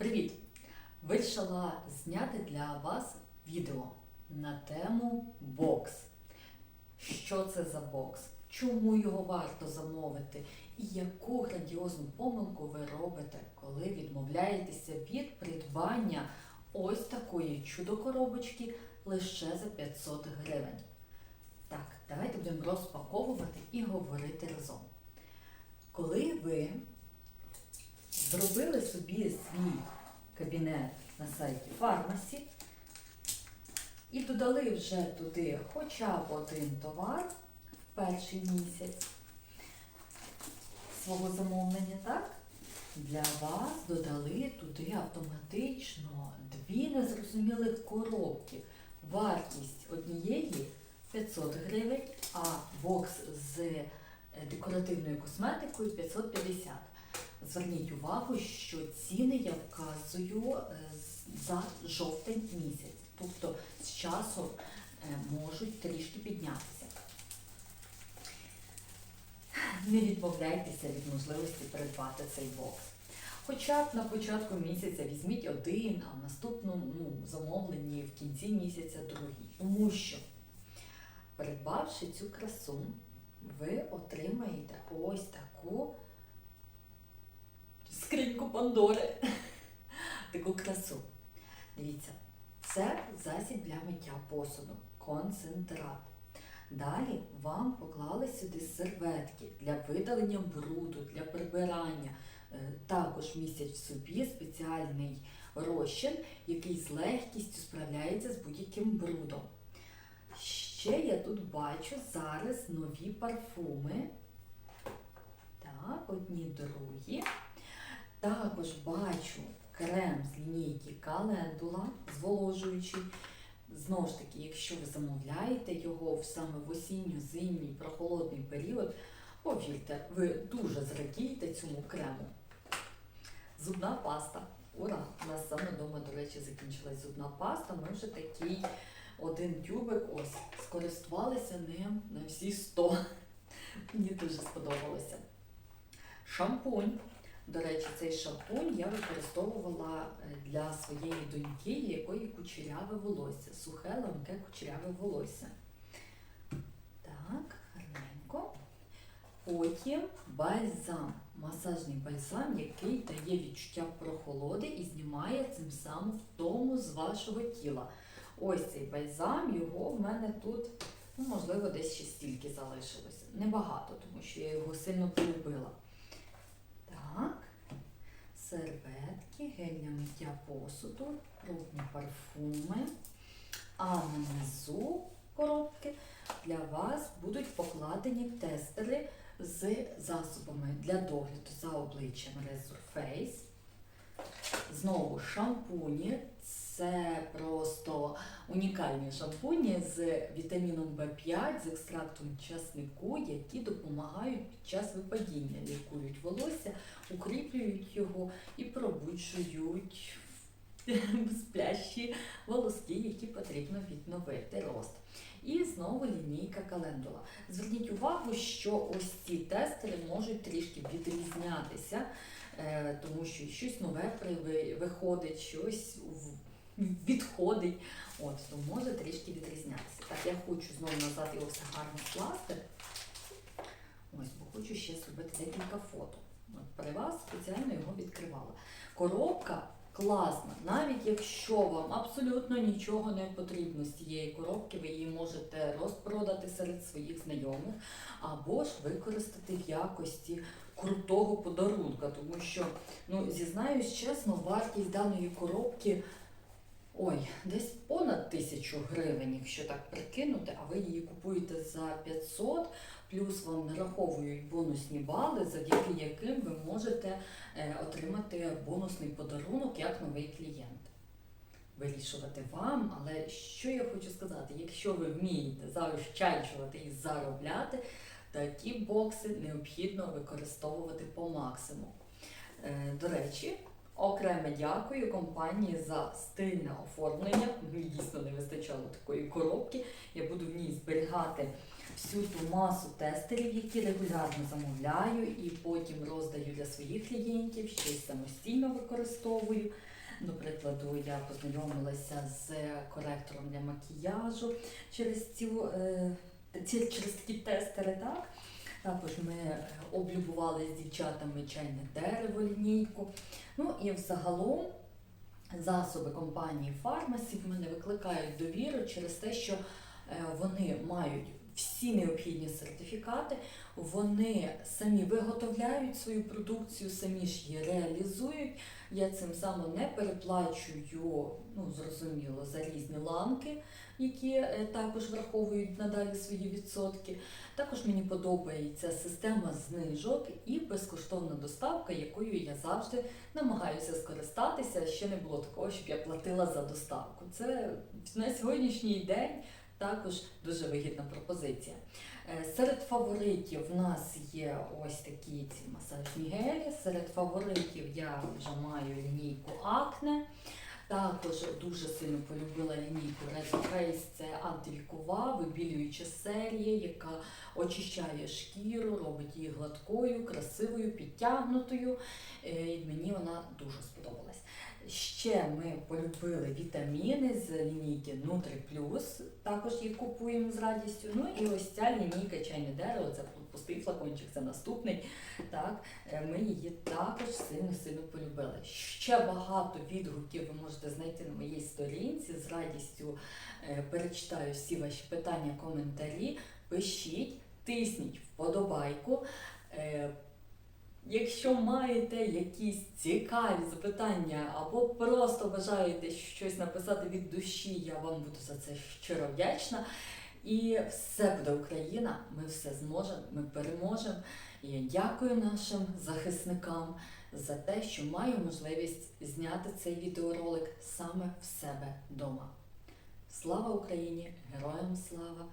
Привіт! Вирішила зняти для вас відео на тему бокс. Що це за бокс? Чому його варто замовити? І яку грандіозну помилку ви робите, коли відмовляєтеся від придбання ось такої чудо-коробочки лише за 500 гривень? Так, давайте будемо розпаковувати і говорити разом. Коли ви зробили собі свій кабінет на сайті фармасі і додали вже туди хоча б один товар в перший місяць свого замовлення, так? Для вас додали туди автоматично дві незрозумілих коробки. Вартість однієї 500 гривень, а бокс з декоративною косметикою 550. Зверніть увагу, що ціни я вказую е, за жовтень місяць. Тобто з часом е, можуть трішки піднятися. Не відмовляйтеся від можливості придбати цей бокс. Хоча б на початку місяця візьміть один, а в наступному ну, замовленні в кінці місяця другий. Тому що, придбавши цю красу, ви отримаєте ось таку скриньку Пандори. Таку красу. Дивіться, це засіб для миття посуду, концентрат. Далі вам поклали сюди серветки для видалення бруду, для прибирання. Е, Також містять в собі спеціальний розчин, який з легкістю справляється з будь-яким брудом. Ще я тут бачу зараз нові парфуми. Так, одні другі. Також бачу крем з лінійки Календула зволожуючий. Знову ж таки, якщо ви замовляєте його саме в осінньо-зимній прохолодний період, повірте, ви дуже зрадієте цьому крему. Зубна паста. Ура! У нас саме вдома, до речі, закінчилась зубна паста. Ми вже такий один тюбик ось скористувалися ним на всі 100. Мені дуже сподобалося. Шампунь. До речі, цей шампунь я використовувала е, для своєї доньки, якої кучеряве волосся, сухе, ламке кучеряве волосся. Так, гарненько. Потім бальзам, масажний бальзам, який дає відчуття прохолоди і знімає цим самим втому з вашого тіла. Ось цей бальзам, його в мене тут, ну, можливо, десь ще стільки залишилося. Небагато, тому що я його сильно полюбила. Серветки, гель для миття посуду, крупні парфуми. А внизу коробки для вас будуть покладені тестери з засобами для догляду за обличчям Resurface. Знову шампуні. Це просто унікальні шампуні з вітаміном В5, з екстрактом часнику, які допомагають під час випадіння, лікують волосся, укріплюють його і пробуджують сплящі волоски, які потрібно відновити рост. І знову лінійка календула. Зверніть увагу, що ось ці тестери можуть трішки відрізнятися, е, тому що щось нове виходить, щось відходить. От, то може трішки відрізнятися. Так, я хочу знову назад його все гарно скласти. Ось, бо хочу ще зробити декілька фото. От при вас спеціально його відкривала. Коробка класна, навіть якщо вам абсолютно нічого не потрібно з цієї коробки, ви її можете розпродати серед своїх знайомих або ж використати в якості крутого подарунка, тому що, ну, зізнаюсь чесно, вартість даної коробки. Ой, десь понад тисячу гривень, якщо так прикинути, а ви її купуєте за 500, плюс вам нараховують бонусні бали, завдяки яким ви можете е, отримати бонусний подарунок як новий клієнт. Вирішувати вам, але що я хочу сказати, якщо ви вмієте заощаджувати і заробляти, такі бокси необхідно використовувати по максимуму. Е, До речі, Окреме дякую компанії за стильне оформлення. Мені дійсно не вистачало такої коробки. Я буду в ній зберігати всю ту масу тестерів, які регулярно замовляю, і потім роздаю для своїх клієнтів, ще самостійно використовую. До прикладу, я познайомилася з коректором для макіяжу через цю е, через такі тестери, так? Також ми облюбували з дівчатами чайне дерево лінійку. Ну і взагалом засоби компанії Фармасів мене викликають довіру через те, що е, вони мають всі необхідні сертифікати, вони самі виготовляють свою продукцію, самі ж її реалізують. Я цим самим не переплачую, ну зрозуміло, за різні ланки, які е, також враховують надалі свої відсотки. Також мені подобається система знижок і безкоштовна доставка, якою я завжди намагаюся скористатися. Ще не було такого, щоб я платила за доставку. Це на сьогоднішній день також дуже вигідна пропозиція. Е, Серед фаворитів в нас є ось такі ці масажні гелі. Серед фаворитів я вже маю лінійку Акне. Також дуже сильно полюбила лінійку Red Face, це антивікова, вибілююча серія, яка очищає шкіру, робить її гладкою, красивою, підтягнутою. Е, І мені вона дуже сподобалась. Ще ми полюбили вітаміни з лінійки Nutri Plus, також їх купуємо з радістю. Ну і ось ця лінійка чайне дерево, це пустий флакончик, це наступний. Так, е, ми її також сильно-сильно полюбили. Ще багато відгуків ви можете знайти на моїй сторінці. З радістю е, перечитаю всі ваші питання, коментарі. Пишіть, тисніть вподобайку. Якщо маєте якісь цікаві запитання або просто бажаєте щось написати від душі, я вам буду за це щиро вдячна. І все буде Україна, ми все зможемо, ми переможемо. І я дякую нашим захисникам за те, що маю можливість зняти цей відеоролик саме в себе вдома. Слава Україні! Героям слава!